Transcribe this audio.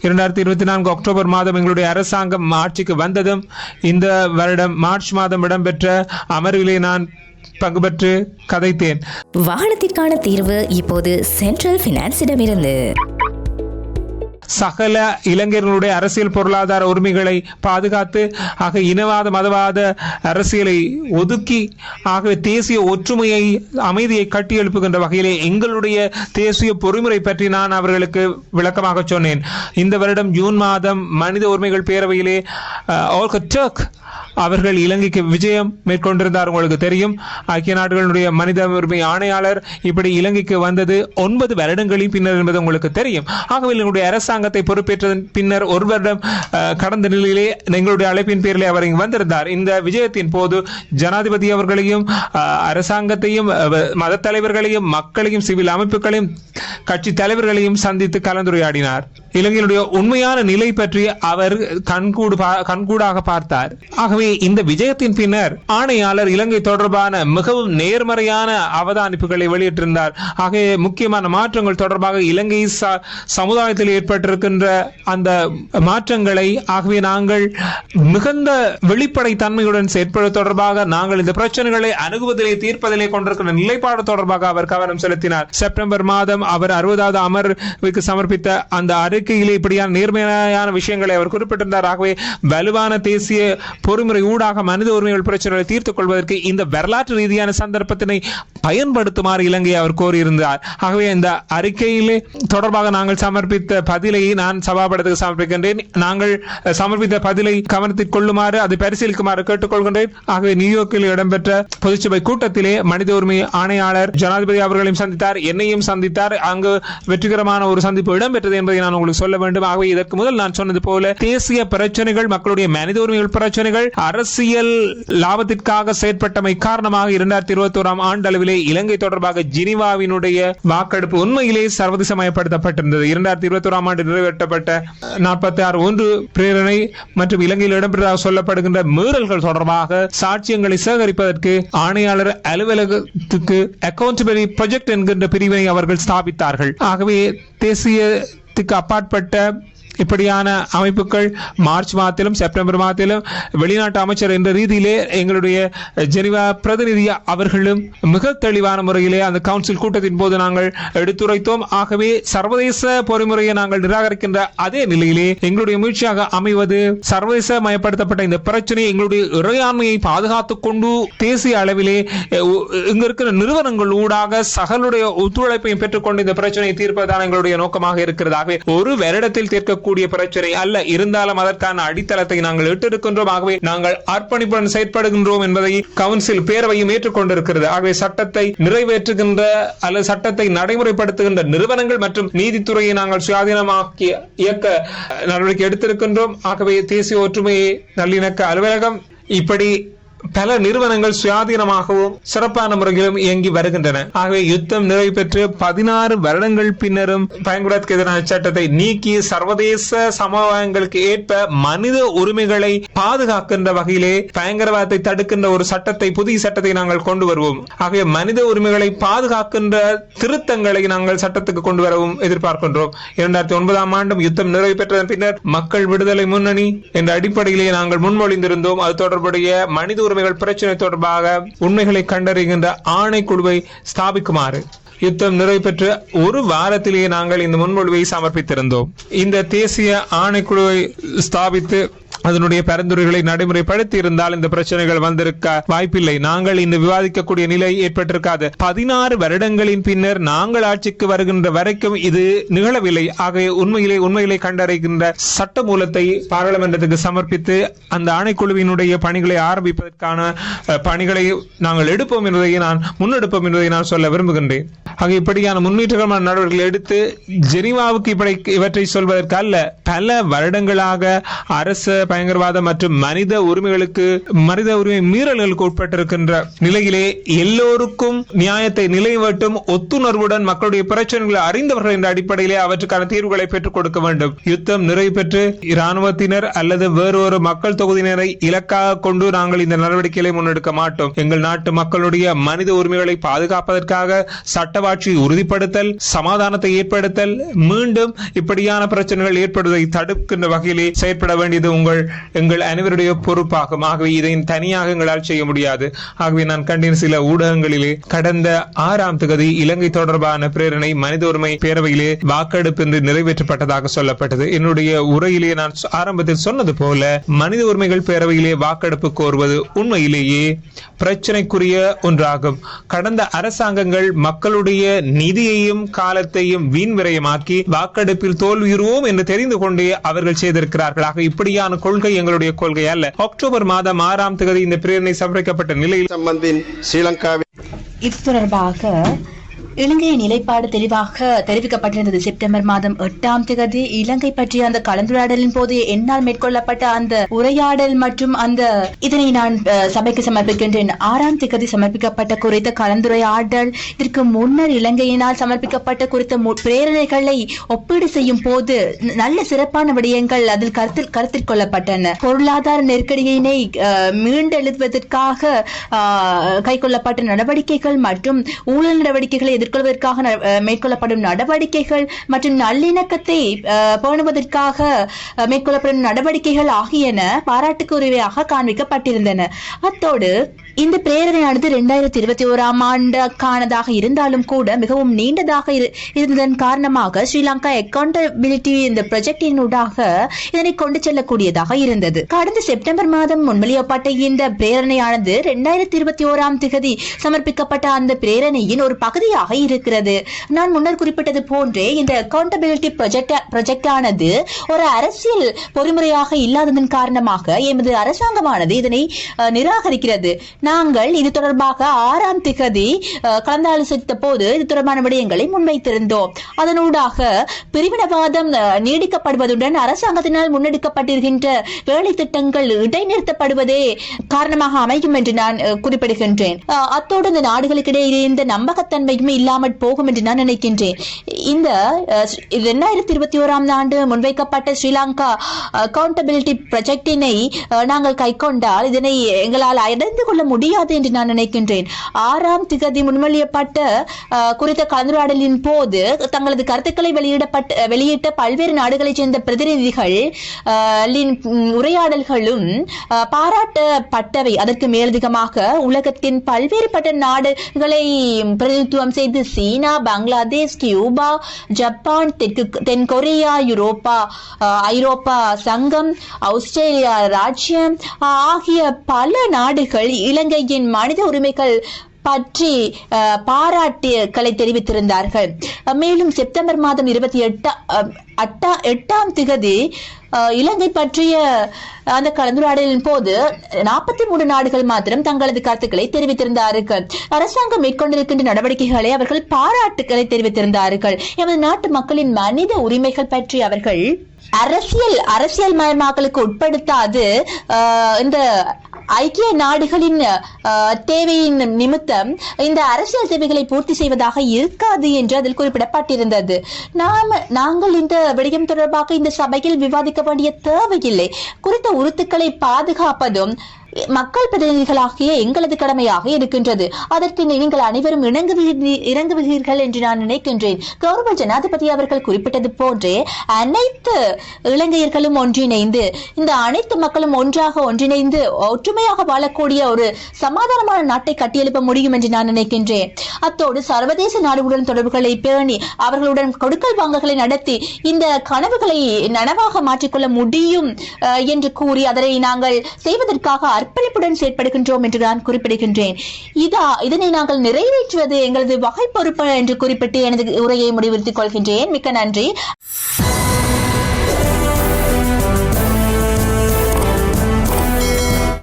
இரண்டாயிரத்தி இருபத்தி நான்கு அக்டோபர் மாதம் எங்களுடைய அரசாங்கம் ஆட்சிக்கு வந்ததும் இந்த வருடம் மார்ச் மாதம் இடம்பெற்ற அமர்விலே நான் பங்கு பெற்று கதைத்தேன். வாகனத்திற்கான தீர்வு இப்போது சென்ட்ரல் பினான்ஸிடமிருந்து சகல இளைஞர்களுடைய அரசியல் பொருளாதார உரிமைகளை பாதுகாத்து ஆக இனவாத மதவாத அரசியலை ஒதுக்கி ஆகவே தேசிய ஒற்றுமையை அமைதியை கட்டியெழுப்புகின்ற வகையிலே எங்களுடைய தேசிய பொறிமுறை பற்றி நான் அவர்களுக்கு விளக்கமாக சொன்னேன். இந்த வருடம் ஜூன் மாதம் மனித உரிமைகள் பேரவையிலே ஆல் டர்க் அவர்கள் இலங்கைக்கு விஜயம் மேற்கொண்டிருந்தார் உங்களுக்கு தெரியும். ஐக்கிய நாடுகளுடைய மனித உரிமை ஆணையாளர் இப்படி இலங்கைக்கு வந்தது ஒன்பது வருடங்களின் பின்னர் என்பது உங்களுக்கு தெரியும். ஆகவே எங்களுடைய அரசாங்கத்தை பொறுப்பேற்றதன் பின்னர் ஒரு வருடம் கடந்த நிலையிலே எங்களுடைய அழைப்பின் பேரிலே அவர் இங்கு வந்திருந்தார். இந்த விஜயத்தின் போது ஜனாதிபதி அவர்களையும் அரசாங்கத்தையும் மத தலைவர்களையும் மக்களையும் சிவில் அமைப்புகளையும் கட்சி தலைவர்களையும் சந்தித்து கலந்துரையாடினார். இலங்கையினுடைய உண்மையான நிலை பற்றி அவர் கண்கூடு கண்கூடாக பார்த்தார். ஆகவே இந்த விஜயத்தின் பின்னர் ஆணையாளர் இலங்கை தொடர்பான மிகவும் நேர்மறையான அவதானிப்புகளை வெளியிட்டிருந்தார். ஆகவே முக்கியமான மாற்றங்கள் தொடர்பாக இலங்கை சமுதாயத்தில் ஏற்பட்டிருக்கின்ற அந்த மாற்றங்களை ஆகவே நாங்கள் மிகுந்த வெளிப்படை தன்மையுடன் செயற்பட தொடர்பாக நாங்கள் இந்த பிரச்சனைகளை அணுகுவதிலே தீர்ப்பதிலே கொண்டிருக்கிற நிலைப்பாடு தொடர்பாக அவர் கவனம் செலுத்தினார். செப்டம்பர் மாதம் அவர் அறுபதாவது அமர்வுக்கு சமர்ப்பித்த அந்த அறிக்கையிலே இப்படியான நேர்மையான விஷயங்களை அவர் குறிப்பிட்டிருந்தார். ஆகவே வலுவான தேசிய பொறுமுறை ஊடாக மனித உரிமைகள் பிரச்சனைகளை தீர்த்துக் கொள்வதற்கு இந்த வரலாற்று ரீதியான சந்தர்ப்பத்தினை பயன்படுத்துமாறு இலங்கையை அவர் கோரியிருந்தார். ஆகவே இந்த அறிக்கையிலே தொடர்பாக நாங்கள் சமர்ப்பித்த பதிலை நான் சபாபடத்துக்கு சமர்ப்பிக்கின்றேன். நாங்கள் சமர்ப்பித்த பதிலை கவனத்தில் கொள்ளுமாறு அதை பரிசீலிக்குமாறு கேட்டுக்கொள்கின்றேன். ஆகவே நியூயார்க்கில் இடம்பெற்ற பொதுச்சபை கூட்டத்திலே மனித உரிமை ஆணையாளர் ஜனாதிபதி அவர்களையும் சந்தித்தார். என்னையும் சந்தித்தார். அங்கு வெற்றிகரமான ஒரு சந்திப்பு இடம்பெற்றது என்பதை நான் உங்களுக்கு சொல்ல வேண்டும். ஆகவே இதற்கு முதல் நான் சொன்னது போல தேசிய பிரச்சனைகள் மக்களுடைய மனித உரிமைகள் பிரச்சனைகள் அரசியல் லாபத்திற்காக செயற்பட்டமை காரணமாக இரண்டாயிரத்தி இருபத்தி ஓராம் ஆண்டு அளவிலே இலங்கை தொடர்பாக ஜினிவாவினுடைய வாக்கெடுப்பு உண்மையிலே சர்வதேசமயப்படுத்தப்பட்டிருந்தது. இரண்டாயிரத்தி இருபத்தி ஓராம் ஆண்டு நிறைவேற்றப்பட்ட நாற்பத்தி ஆறு ஒன்று பிரேரணை மற்றும் இலங்கையில் இடம்பெற்றதாக சொல்லப்படுகின்ற மீறல்கள் தொடர்பாக சாட்சியங்களை சேகரிப்பதற்கு ஆணையாளர் அலுவலகத்துக்கு அக்கௌண்டபிலிட்டி ப்ராஜெக்ட் என்கின்ற பிரிவினை அவர்கள் ஸ்தாபித்தார்கள். ஆகவே தேசிய the apart but tab இப்படியான அமைப்புகள் மார்ச் மாதத்திலும் செப்டம்பர் மாதத்திலும் வெளிநாட்டு அமைச்சர் என்ற ரீதியிலே எங்களுடைய ஜெனிவா பிரதிநிதி அவர்களும் மிக தெளிவான முறையிலே அந்த கவுன்சில் கூட்டத்தின் போது நாங்கள் எடுத்துரைத்தோம். ஆகவே சர்வதேச பொறிமுறையை நாங்கள் நிராகரிக்கின்ற அதே நிலையிலே எங்களுடைய முயற்சியாக அமைவது சர்வதேச மயப்படுத்தப்பட்ட இந்த பிரச்சனை எங்களுடைய இறையாண்மையை பாதுகாத்துக் கொண்டு தேசிய அளவிலே இங்க இருக்கிற நிறுவனங்கள் ஊடாக சகலுடைய ஒத்துழைப்பையும் பெற்றுக்கொண்டு இந்த பிரச்சனையை தீர்ப்பதுதான் எங்களுடைய நோக்கமாக இருக்கிறதாகவே ஒரு வருடத்தில் தீர்க்கக்கூடிய பிரச்சனை அல்ல. இருந்தாலும் அதற்கான அடித்தளத்தை நாங்கள் இட்டிருக்கின்றோம். ஆகவே நாங்கள் அர்ப்பணிப்புடன் செயற்படுகின்றோம் என்பதை கவுன்சில் பேரவையும் ஏற்றுக்கொண்டிருக்கிறது. ஆகவே சட்டத்தை நிறைவேற்றுகின்ற அல்லது சட்டத்தை நடைமுறைப்படுத்துகின்ற நிறுவனங்கள் மற்றும் நீதித்துறையை நாங்கள் சுயாதீனமாக்கி இயக்க நடவடிக்கை எடுத்திருக்கின்றோம். ஆகவே தேசிய ஒற்றுமையை நல்லிணக்க அலுவலகம் இப்படி பல நிறுவனங்கள் சுயாதீனமாகவும் சிறப்பான முறையிலும் இயங்கி வருகின்றன. ஆகவே யுத்தம் நிறைவு பெற்று பதினாறு வருடங்கள் பின்னரும் பயங்கரவாதத்துக்கு எதிரான சட்டத்தை நீக்கி சர்வதேச சமுதாயங்களுக்கு ஏற்ப மனித உரிமைகளை பாதுகாக்கின்ற வகையிலே பயங்கரவாதத்தை தடுக்கின்ற ஒரு சட்டத்தை புதிய சட்டத்தை நாங்கள் கொண்டு வருவோம். ஆகவே மனித உரிமைகளை பாதுகாக்கின்ற திருத்தங்களை நாங்கள் சட்டத்துக்கு கொண்டு வரவும் எதிர்பார்க்கின்றோம். இரண்டாயிரத்தி ஒன்பதாம் ஆண்டும் யுத்தம் நிறைவு பெற்றதன் பின்னர் மக்கள் விடுதலை முன்னணி என்ற அடிப்படையிலே நாங்கள் முன்மொழிந்திருந்தோம். அது தொடர்புடைய மனித உரிமை உரிமைகள் பிரச்சனை தொடர்பாக உண்மைகளை கண்டறிகின்ற ஆணைக்குழுவை ஸ்தாபிக்குமாறு. யுத்தம் நிறைவு பெற்று ஒரு வாரத்திலேயே நாங்கள் இந்த முன்மொழிவை சமர்ப்பித்திருந்தோம். இந்த தேசிய ஆணைக்குழுவை ஸ்தாபித்து அதனுடைய பரிந்துரைகளை நடைமுறைப்படுத்தி இருந்தால் இந்த பிரச்சனைகள் வந்திருக்க வாய்ப்பில்லை. நாங்கள் இந்த விவாதிக்கக்கூடிய நிலை ஏற்பட்டிருக்காது. பதினாறு வருடங்களின் பின்னர் நாங்கள் ஆட்சிக்கு வருகின்ற வரைக்கும் இது நிகழவில்லை. ஆகவே உண்மையிலே உண்மைகளை கண்டறிகின்ற சட்ட மூலத்தை பாராளுமன்றத்துக்கு சமர்ப்பித்து அந்த ஆணைக்குழுவினுடைய பணிகளை ஆரம்பிப்பதற்கான பணிகளை நாங்கள் எடுப்போம் என்பதை நான் முன்னெடுப்போம் என்பதை நான் சொல்ல விரும்புகின்றேன். ஆக இப்படியான முன்னேற்றமான நடவடிக்கைகள் எடுத்து ஜெனீவாவுக்கு இப்படி இவற்றை சொல்வதற்கு அல்ல. பல வருடங்களாக அரசு பயங்கரவாதம் மற்றும் மனித உரிமைகளுக்கு மனித உரிமை மீறல்களுக்கு உட்பட்டிருக்கின்ற நிலையிலே எல்லோருக்கும் நியாயத்தை நிலைவட்டும் ஒத்துணர்வுடன் மக்களுடைய பிரச்சனைகளை அறிந்தவர்கள் என்ற அடிப்படையிலே அவற்றுக்கான தீர்வுகளை பெற்றுக் கொடுக்க வேண்டும். யுத்தம் நிறைவு பெற்று இராணுவத்தினர் அல்லது வேறொரு மக்கள் தொகுதியினரை இலக்காக கொண்டு நாங்கள் இந்த நடவடிக்கைகளை முன்னெடுக்க மாட்டோம். எங்கள் நாட்டு மக்களுடைய மனித உரிமைகளை பாதுகாப்பதற்காக சட்டவாட்சி உறுதிப்படுத்தல் சமாதானத்தை ஏற்படுத்தல் மீண்டும் இப்படியான பிரச்சனைகள் ஏற்படுவதை தடுக்கின்ற வகையிலே செயற்பட வேண்டியது உங்கள் எங்கள் அனைவருடைய பொறுப்பாகும். ஆகவே இதை தனியாக எங்களால் செய்ய முடியாது. ஆகவே நான் கண்டின சில ஊடகங்களிலே கடந்த ஆறாம் தேதி இலங்கை தொடர்பான பிரேரணை மனித உரிமை பேரவையிலே வாக்கெடுப்பு என்று நிறைவேற்றப்பட்டதாக சொல்லப்பட்டது. என்னுடைய உரையிலே நான் ஆரம்பத்தில் சொன்னது போல மனித உரிமைகள் பேரவையிலே வாக்கெடுப்பு கோருவது உண்மையிலேயே பிரச்சனைக்குரிய ஒன்றாகும். கடந்த அரசாங்கங்கள் மக்களுடைய நிதியையும் காலத்தையும் வீண் விரயமாக்கி வாக்கெடுப்பில் தோல்வியுறுவோம் என்று தெரிந்து கொண்டே அவர்கள் செய்திருக்கிறார்கள். ஆக இப்படியான கொள்கை எங்களுடைய கொள்கை அல்ல. அக்டோபர் மாதம் ஆறாம் தேதி இந்த பிரேரணை சமர்ப்பிக்கப்பட்ட நிலையில் சம்பந்தின் ஸ்ரீலங்காவில் இது தொடர்பாக இலங்கை நிலைப்பாடு தெளிவாக தெரிவிக்கப்பட்டிருந்தது. செப்டம்பர் மாதம் எட்டாம் தேதி இலங்கை பற்றிய அந்த கலந்துரையாடலின் போது என்னால் மேற்கொள்ளப்பட்ட அந்த உரையாடல் மற்றும் அந்த இதனை நான் சபைக்கு சமர்ப்பிக்கின்றேன். ஆறாம் தேதி சமர்ப்பிக்கப்பட்ட குறித்த கலந்துரையாடல் இதற்கு முன்னர் இலங்கையினால் சமர்ப்பிக்கப்பட்ட குறித்த பிரேரணைகளை ஒப்பீடு செய்யும் போது நல்ல சிறப்பான விடயங்கள் அதில் கருத்தில் கருத்தில் கொள்ளப்பட்டன. பொருளாதார நெருக்கடியினை அஹ், மீண்டெழுதுவதற்காக அஹ், கைக்கொள்ளப்பட்ட நடவடிக்கைகள் மற்றும் ஊழல் நடவடிக்கைகளை எதிர்கொள்வதற்காக அஹ், மேற்கொள்ளப்படும் நடவடிக்கைகள் மற்றும் நல்லிணக்கத்தை அஹ், பேணுவதற்காக மேற்கொள்ளப்படும் நடவடிக்கைகள் ஆகியன பாராட்டுக்குரியவையாக காண்பிக்கப்பட்டிருந்தன. அத்தோடு இந்த பிரேரணையானது இரண்டாயிரத்தி இருபத்தி ஓராம் ஆண்டுக்கானதாக இருந்தாலும் கூட மிகவும் நீண்டதாக இரு- இருந்ததன் காரணமாக ஸ்ரீலங்கா அக்கௌண்டபிலிட்டி இந்த ப்ரொஜெக்டினூடாக இதனை கொண்டு செல்லக்கூடியதாக இருந்தது. கடந்த செப்டம்பர் மாதம் முன்மொழியப்பட்ட இந்த பிரேரணையானது இரண்டாயிரத்தி இருபத்தி ஓராம் திகதி சமர்ப்பிக்கப்பட்ட அந்த பிரேரணையின் ஒரு பகுதியாக இருக்கிறது. நான் முன்னர் குறிப்பிட்டது போன்றே இந்த அக்கௌண்டபிலிட்டி ப்ரொஜெக்ட் ப்ரொஜெக்ட் ஆனது ஒரு அரசியல் பொறிமுறையாக இல்லாததன் காரணமாக எமது அரசாங்கமானது இதனை நிராகரிக்கிறது. நாங்கள் இது தொடர்பாக ஆறாம் திகதி கலந்தாலோசித்த போது இது தொடர்பான விடயங்களை முன்வைத்திருந்தோம். அதனூடாக பிரிவினவாதம் நீடிக்கப்படுவதுடன் அரசாங்கத்தினால் முன்னெடுக்கப்பட்டிருக்கின்ற வேலை திட்டங்கள் இடைநிறுத்தப்படுவதே காரணமாக அமையும் என்று நான் குறிப்பிடுகின்றேன். அத்தோடு இந்த நாடுகளுக்கிடையே இந்த நம்பகத்தன்மையும் இல்லாமல் போகும் என்று நான் நினைக்கின்றேன். இந்த இரண்டாயிரத்தி இருபத்தி ஓராம் ஆண்டு முன்வைக்கப்பட்ட ஸ்ரீலங்கா அக்கௌண்டபிலிட்டி ப்ரொஜெக்டினை நாங்கள் கைக்கொண்டால் இதனை எங்களால் அடைந்து கொள்ள முடியும் முடியாது என்று நான் நினைக்கின்றேன். ஆறாம் திகதி முன்மொழியப்பட்ட குறித்த கலந்துரையாடலின் போது தங்களது கருத்துக்களை வெளியிடப்பட்ட வெளியிட்ட பல்வேறு நாடுகளைச் சேர்ந்த பிரதிநிதிகள் உரையாடல்களும் பாராட்டப்பட்டவை. அதற்கு மேலதிகமாக உலகத்தின் பல்வேறுபட்ட நாடுகளை பிரதிநிதித்துவம் செய்து சீனா பங்களாதேஷ் கியூபா ஜப்பான் தெற்கு தென் கொரியா யூரோப்பா ஐரோப்பா சங்கம் ஆஸ்திரேலியா ராஜ்யம் ஆகிய பல நாடுகள் இலங்கையின் மனித உரிமைகள் பற்றி பாராட்டுகளை பாராட்டுக்களை தெரிவித்திருந்தார்கள். மேலும் செப்டம்பர் மாதம் இருபத்தி எட்டாம் அட்டா எட்டாம் திகதி இலங்கை பற்றிய அந்த கலந்துரையாடலின் போது நாற்பத்தி மூன்று நாடுகள் மாத்திரம் தங்களது கருத்துக்களை தெரிவித்திருந்தார்கள். அரசாங்கம் மேற்கொண்டிருக்கின்ற நடவடிக்கைகளை அவர்கள் பாராட்டுக்களை தெரிவித்திருந்தார்கள். எமது நாட்டு மக்களின் மனித உரிமைகள் பற்றி அவர்கள் அரசியல் அரசியல் மயமாக்கலுக்கு உட்படுத்தாது இந்த ஐக்கிய நாடுகளின் தேவையின் நிமித்தம் இந்த அரசியல் தேவைகளை பூர்த்தி செய்வதாக இருக்காது என்று அதில் குறிப்பிடப்பட்டிருந்தது. நாம் நாங்கள் இந்த விடயம் தொடர்பாக இந்த சபையில் விவாதிக்க வேண்டிய தேவையில்லை. குறித்த உறுத்துக்களை பாதுகாப்பதும் மக்கள் பிரதிநிதிகளாகிய எங்களது கடமையாக இருக்கின்றது. அதற்கு நீங்கள் அனைவரும் இறங்குவீர்கள் என்று நான் நினைக்கின்றேன். கௌரவ ஜனாதிபதி அவர்கள் குறிப்பிட்டது போன்றே அனைத்து இலங்கையர்களும் ஒன்றிணைந்து இந்த அனைத்து மக்களும் ஒன்றாக ஒன்றிணைந்து ஒற்றுமையாக வாழக்கூடிய ஒரு சமாதானமான நாட்டை கட்டியெழுப்ப முடியும் என்று நான் நினைக்கின்றேன். அத்தோடு சர்வதேச நாடுகளுடன் தொடர்புகளை பேணி அவர்களுடன் கொடுக்கல் வாங்கல்களை நடத்தி இந்த கனவுகளை நனவாக மாற்றிக்கொள்ள முடியும் அஹ், என்று கூறி அதனை நாங்கள் செய்வதற்காக அர்ப்பணிப்புடன் செயற்படுகின்றோம் என்று நான் குறிப்பிடுகின்றேன். இதா இதனை நாங்கள் நிறைவேற்றுவது எங்களது வகை பொறுப்பு என்று குறிப்பிட்டு எனது உரையை முடிவுறுத்திக் கொள்கின்றேன். மிக்க நன்றி.